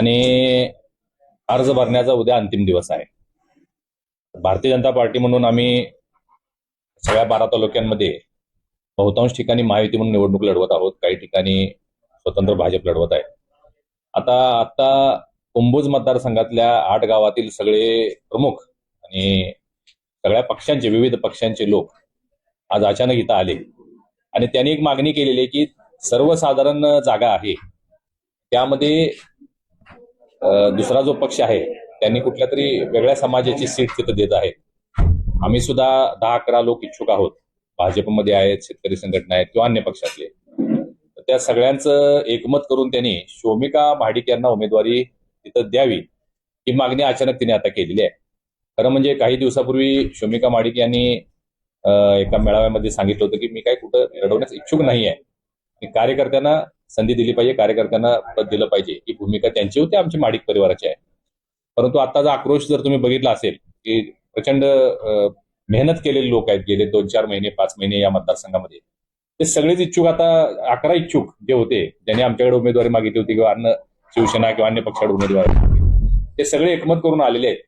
आणि अर्ज भरण्याचा उद्या अंतिम दिवस आहे. भारतीय जनता पार्टी म्हणून आम्ही सगळ्या बारा तालुक्यांमध्ये बहुतांश ठिकाणी महायुती म्हणून निवडणूक लढवत आहोत. काही ठिकाणी स्वतंत्र भाजप लढवत आहे. आता आता कुंभोज मतदारसंघातल्या आठ गावातील सगळे प्रमुख आणि सगळ्या पक्षांचे विविध पक्षांचे लोक आज अचानक इथं आले. आणि त्यांनी एक मागणी केलेली आहे की सर्वसाधारण जागा आहे. त्यामध्ये दुसरा जो पक्ष आहे त्यांनी कुठल्या तरी वेगळ्या समाजाची सीट तिथं देत आहेत. आम्ही सुद्धा दहा अकरा लोक इच्छुक आहोत. भाजपमध्ये आहेत शेतकरी संघटना आहेत किंवा अन्य पक्षातले. तर त्या सगळ्यांचं एकमत करून त्यांनी शोमिका भाडिक यांना उमेदवारी तिथं द्यावी ही मागणी अचानक तिने आता केलेली आहे. खरं म्हणजे काही दिवसापूर्वी शोमिका माडिक यांनी एका मेळाव्यामध्ये सांगितलं होतं की मी काय कुठं लढवण्यास इच्छुक नाही आहे कार्यकर्त्यांना संधी दिली पाहिजे कार्यकर्त्यांना पद दिलं पाहिजे. ही भूमिका त्यांची होती आमची माडिक परिवाराची आहे. परंतु आताचा आक्रोश जर तुम्ही बघितला असेल की प्रचंड मेहनत केलेले लोक आहेत गेले दोन चार महिने पाच महिने या मतदारसंघामध्ये. ते सगळेच इच्छुक आता अकरा इच्छुक जे होते ज्यांनी आमच्याकडे उमेदवारी मागितली होती किंवा अन्य शिवसेना किंवा अन्य पक्षाकडे उमेदवारी ते सगळे एकमत करून आलेले आहेत.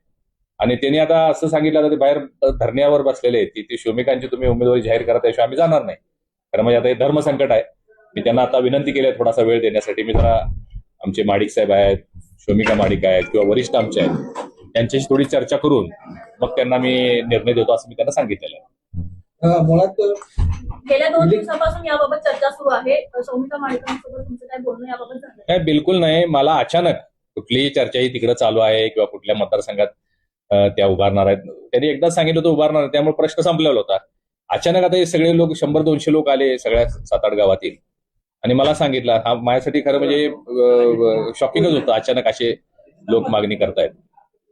आणि त्यांनी आता असं सांगितलं आता ते बाहेर धरण्यावर बसलेले आहेत की ते शोमिकांची तुम्ही उमेदवारी जाहीर करा त्याशिवाय आम्ही जाणार नाही. कारण म्हणजे आता हे धर्मसंकट आहे. मी त्यांना आता विनंती केली आहे थोडासा वेळ देण्यासाठी. मी जरा आमचे माडिक साहेब आहेत शोमिका माडिक आहेत किंवा वरिष्ठ आमचे आहेत त्यांच्याशी थोडी चर्चा करून मग त्यांना मी निर्णय देतो असं मी त्यांना सांगितलेलं आहे. अ, मुळात गेल्या दोन दिवसापासून याबाबत चर्चा सुरू आहे. सौमिका माळीकरांसोबत तुमचं काय बोलणं याबाबत झालं? काय बिलकुल नाही. मला अचानक कुठलीही चर्चाही तिकडे चालू आहे किंवा कुठल्या मतदारसंघात त्या उभारणार आहेत. त्यांनी एकदाच सांगितलं होतं उभारणार त्यामुळे प्रश्न संपलेला होता. अचानक आता हे सगळे लोक शंभर दोनशे लोक आले सगळ्या सात आठ गावातील. आणि मला सांगितलं हा माझ्यासाठी खरं म्हणजे शॉकिंगच होतं. अचानक असे लोक मागणी करतायत.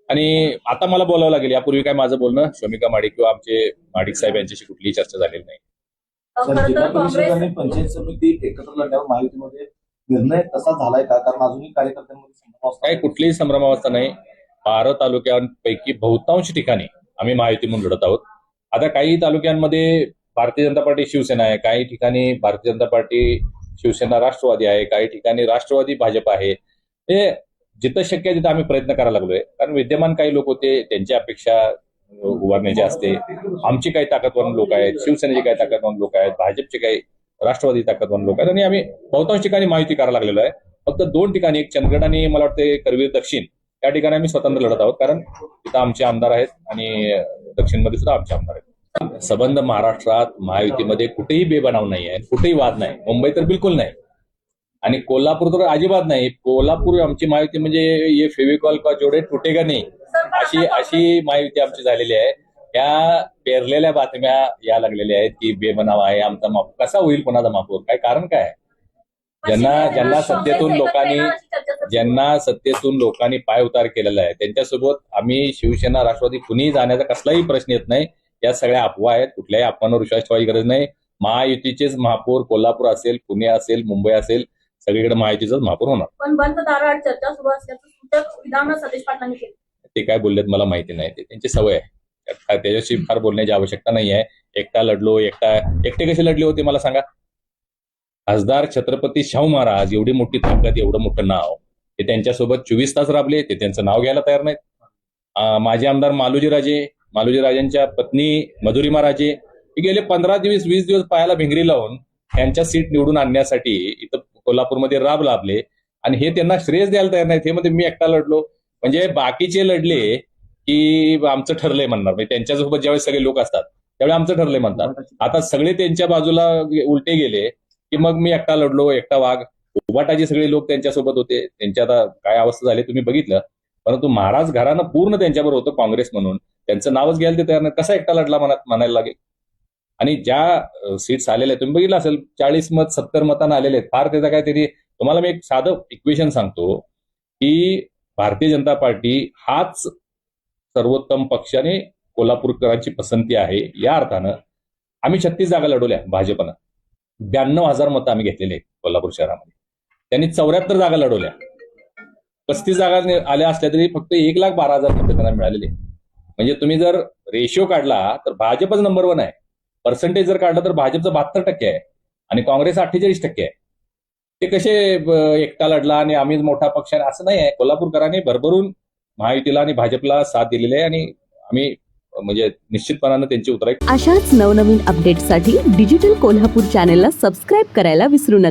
आणि आता मला बोलावं लागेल. यापूर्वी काय माझं बोलणं? शोमिका माडिक किंवा आमचे माडिक साहेब यांच्याशी कुठलीही चर्चा झालेली नाही. पंचायत समिती एकत्र लढण्यावर महायुतीमध्ये निर्णय तसा झालाय का? कारण अजूनही कार्यकर्त्यांमध्ये. काही कुठलीही संभ्रमावस्था नाही. बारा तालुक्यांपैकी बहुतांश ठिकाणी आम्ही महायुती म्हणून लढत आहोत. आता काही तालुक्यांमध्ये भारतीय जनता पार्टी शिवसेना आहे. काही ठिकाणी भारतीय जनता पार्टी शिवसेना राष्ट्रवादी आहे काही ठिकाणी राष्ट्रवादी भाजप आहे. हे जिथं शक्य आहे तिथं आम्ही प्रयत्न करायला लागलोय. कारण विद्यमान काही लोक होते त्यांची अपेक्षा उभारण्याची असते. आमची काही ताकदवान लोक आहेत शिवसेनेचे काही ताकदवान लोक आहेत भाजपचे काही राष्ट्रवादी ताकदवान लोक आहेत. आणि आम्ही बहुतांश ठिकाणी माहिती करायला लागलेलो आहे. फक्त दोन ठिकाणी एक चंदगड आणि मला वाटते करवीर दक्षिण या ठिकाणी आम्ही स्वतंत्र लढत आहोत. कारण तिथं आमचे आमदार आहेत आणि दक्षिणमध्ये सुद्धा आमचे आमदार आहेत. संबंध महाराष्ट्रात महायुतीमध्ये कुठेही बेबनाव नाही आहे कुठेही वाद नाही. मुंबई तर बिलकुल नाही. आणि कोल्हापूर तर अजिबात नाही. कोल्हापूर आमची महायुती म्हणजे ये फेविकॉल का जोडे तुटेगा नाही? अशी अशी महायुती आमची झालेली आहे. या पेरलेल्या बातम्या या लागलेल्या आहेत की बेबनाव आहे आमचा माप कसा होईल कोणाचा मापूर काय कारण काय ज्यांना ज्यांना सत्तेतून लोकांनी ज्यांना सत्तेतून लोकांनी पाय उतार केलेला आहे त्यांच्यासोबत आम्ही शिवसेना राष्ट्रवादी कुणीही जाण्याचा कसलाही प्रश्न येत नाही. या सगळ्या अफवा आहेत. कुठल्याही अफवांवर विश्वास ठेवायची गरज नाही. महायुतीचेच महापौर कोल्हापूर असेल पुणे असेल मुंबई असेल सगळीकडे महायुतीचंच महापौर होणार. पण बंद दाराआड चर्चा सुरू असल्याचं सतीश पाटलांनी केलं. ते काय बोललेत मला माहिती नाही. ते त्यांची सवय आहे. त्याच्याशी फार बोलण्याची आवश्यकता नाही आहे. एकटा लढलो एकटा एकटे कसे लढले होते मला सांगा? खासदार छत्रपती शाहू महाराज एवढी मोठी ताकद एवढं मोठं नाव. ते त्यांच्यासोबत चोवीस तास राबले. ते त्यांचं नाव घ्यायला तयार नाहीत. माजी आमदार मालोजी राजे मालोजी राजांच्या पत्नी मधुरिमा राजे गेले पंधरा दिवस वीस दिवस पायाला भिंगरी लावून त्यांच्या सीट निवडून आणण्यासाठी इथं कोल्हापूरमध्ये राब लाभले. आणि हे त्यांना श्रेयस द्यायला तयार नाहीत. हे मध्ये मी एकटा लढलो. म्हणजे बाकीचे लढले की आमचं ठरलंय म्हणणार. म्हणजे त्यांच्यासोबत ज्यावेळेस सगळे लोक असतात त्यावेळी आमचं ठरलंय म्हणतात. आता सगळे त्यांच्या बाजूला उलटे गेले की मग मी एकटा लढलो एकटा वाघ. उबाटाचे सगळे लोक त्यांच्यासोबत होते. त्यांच्या आता काय अवस्था झाली तुम्ही बघितलं. परंतु महाराज घरानं पूर्ण त्यांच्याबरोबर होतं काँग्रेस म्हणून. त्यांचं नावच घ्यायला ते तयार नाही कसा एकटा लढला म्हणत म्हणायला लागेल? आणि ज्या सीट्स आलेल्या आहेत तुम्ही बघितलं असेल चाळीस मत सत्तर मतांना आलेले आहेत. फार त्याचा काय तरी तुम्हाला मी एक साधं इक्वेशन सांगतो की भारतीय जनता पार्टी हाच सर्वोत्तम पक्षाने कोल्हापूरकरांची पसंती आहे. या अर्थानं आम्ही छत्तीस जागा लढवल्या भाजपनं. ब्याण्णव हजार मतं आम्ही घेतलेले कोल्हापूर शहरामध्ये. त्यांनी चौऱ्याहत्तर जागा लढवल्या. पस्तीस जागा आल्या असल्या तरी फक्त एक लाख बारा हजार मतं त्यांना मिळालेले म्हणजे तुम्ही जर रेशिओ काढला तर भाजपच नंबर वन आहे. पर्सेंटेज जर काढलं तर भाजपचं बहात्तर टक्के आहे. आणि काँग्रेस अठ्ठेचाळीस टक्के आहे. ते कसे एकटा लढला आणि आम्ही मोठा पक्ष आहे असं नाही आहे. कोल्हापूरकरांनी भरभरून महायुतीला आणि भाजपला साथ दिलेली आहे आणि आम्ही म्हणजे निश्चितपणानं त्यांची उतराई अशाच नवनवीन अपडेट्ससाठी डिजिटल कोल्हापूर चॅनेलला सबस्क्राईब करायला विसरू नका.